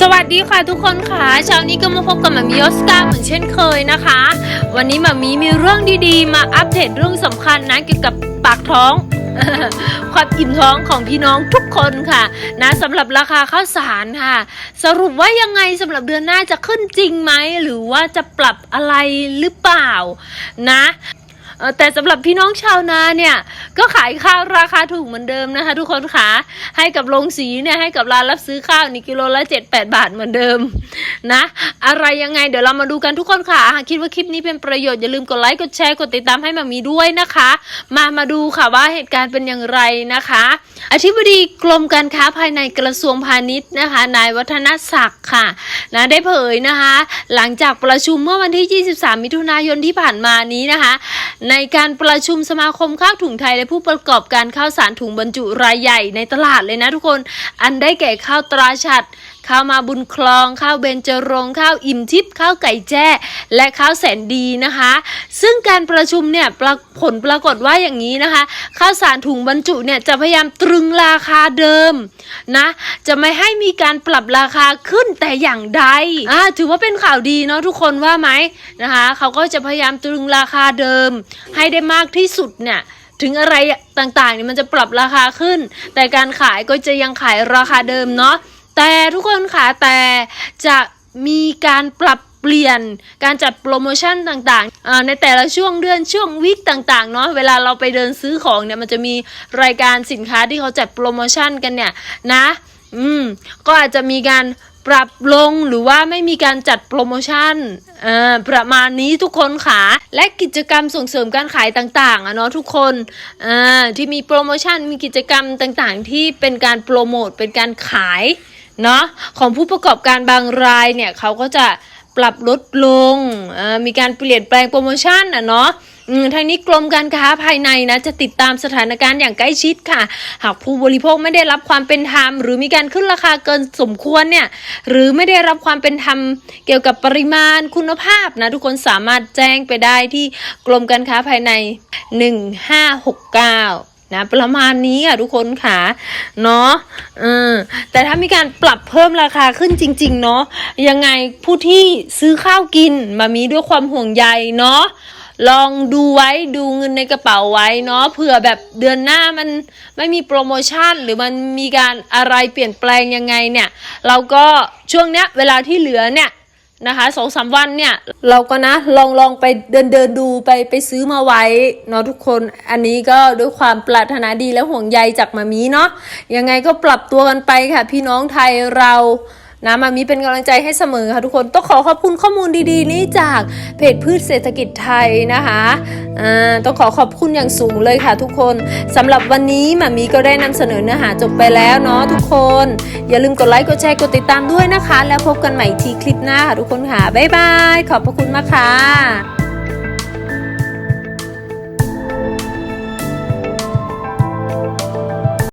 สวัสดีค่ะทุกคนค่ะเช้านี้ก็มาพบกับหมามีออสกาเหมือนเช่นเคยนะคะ วันนี้หมามีมีเรื่องดีๆ มาอัปเดตเรื่องสำคัญนะเกี่ยวกับปากท้องความอิ่มท้องของพี่น้องทุกคนค่ะ นะสำหรับราคาข้าวสารค่ะ สรุปว่ายังไงสำหรับเดือนหน้าจะขึ้นจริงไหมหรือว่าจะปรับอะไรหรือเปล่านะ แต่สำหรับพี่น้องชาวนาเนี่ยก็ขายข้าวราคาถูกเหมือนเดิมนะคะ ทุกคนค่ะให้กับโรงสีเนี่ยให้กับร้านรับซื้อข้าวนี่กิโลละ 7 8 บาทเหมือนเดิมนะอะไรยังไงเดี๋ยวเรามาดูกันทุกคนค่ะหากคิดว่าคลิปนี้เป็นประโยชน์อย่าลืมกดไลค์กดแชร์กดติดตามให้มามีด้วยนะคะ มามาดูค่ะว่าเหตุการณ์เป็นอย่างไรนะคะ อธิบดีกรมการค้าภายในกระทรวงพาณิชย์นะคะนายวัฒนศักดิ์ค่ะนะได้เผยนะคะ หลังจากประชุมเมื่อวันที่ 23 มิถุนายนที่ผ่านมานี้นะคะในการประชุมสมาคมข้าวถุงไทยและผู้ประกอบการข้าวสารถุงบรรจุรายใหญ่ในตลาดเลยนะทุกคน อันได้แก่ข้าวตราชัด ข้าวมาบุญคลอง ข้าวเบญจรงข้าวอิ่มทิพย์ข้าวไก่แจ้ และข้าวแสนดีนะคะ ซึ่งการประชุมเนี่ยผลปรากฏว่าอย่างนี้นะคะ ข้าวสารถุงบรรจุเนี่ยจะพยายามตรึงราคาเดิมนะ จะไม่ให้มีการปรับราคาขึ้นแต่อย่างใดอ่าถือว่าเป็นข่าวดีเนาะทุกคนว่าไหมนะคะเขาก็จะพยายามตรึงราคาเดิม ให้ได้มากที่สุดเนี่ยถึงอะไรต่างๆเนี่ยมันจะปรับราคาขึ้น แต่การขายก็จะยังขายราคาเดิมเนาะ แต่ทุกคนค่ะแต่จะมีการปรับเปลี่ยนการจัดโปรโมชั่นต่างๆ ในแต่ละช่วงเดือนช่วงวิกต่างๆ เนาะเวลาเราไปเดินซื้อของเนี่ยมันจะมีรายการสินค้าที่เขาจัดโปรโมชั่นกันเนี่ยนะ อืม ก็อาจจะมีการปรับลงหรือว่าไม่มีการจัดโปรโมชั่นประมาณนี้ทุกคนค่ะ และกิจกรรมส่งเสริมการขายต่างๆอะเนาะทุกคนที่มีโปรโมชั่นมีกิจกรรมต่างๆ ที่เป็นการโปรโมทเป็นการขาย เนาะของผู้ประกอบการบางรายเนี่ยเขาก็จะปรับลดลง มีการเปลี่ยนแปลงโปรโมชั่นอะเนาะทางนี้กรมการค้าภายในนะจะติดตามสถานการณ์อย่างใกล้ชิดค่ะ หากผู้บริโภคไม่ได้รับความเป็นธรรม หรือมีการขึ้นราคาเกินสมควรเนี่ยหรือไม่ได้รับความเป็นธรรมเกี่ยวกับปริมาณคุณภาพนะทุกคนสามารถแจ้งไปได้ที่กรมการค้าภายใน 1569 นะประมาณนี้อะทุกคนค่ะเนาะเออแต่ถ้ามีการปรับเพิ่มราคาขึ้นจริง ๆ เนาะยังไงผู้ที่ซื้อข้าวกินมามีด้วยความห่วงใยเนาะลองดูไว้ดูเงินในกระเป๋าไว้เนาะเผื่อแบบเดือนหน้ามันไม่มีโปรโมชั่น หรือมันมีการอะไรเปลี่ยนแปลงยังไงเนี่ย เราก็ช่วงเนี้ยเวลาที่เหลือเนี่ย นะคะสองสามวันเนี่ย เราก็นะลองลองไปเดินเดินดูไปไปซื้อมาไว้เนาะทุกคนอันนี้ก็ด้วยความปรารถนาดีและห่วงใยจากมามีเนาะยังไงก็ปรับตัวกันไปค่ะ พี่น้องไทยเรา นะมามีเป็นกำลังใจให้เสมอค่ะทุกคนต้องขอขอบคุณข้อมูลดีๆ นี้จากเพจพืชเศรษฐกิจไทยนะคะต้องขอขอบคุณอย่างสูงเลยค่ะทุกคนสำหรับวันนี้มามีก็ได้นำเสนอเนื้อหาจบไปแล้วเนาะทุกคน อย่าลืมกดไลค์กดแชร์กดติดตามด้วยนะคะ แล้วพบกันใหม่ทีคลิปหน้าค่ะทุกคนค่ะบ๊ายบายขอบพระคุณมากค่ะ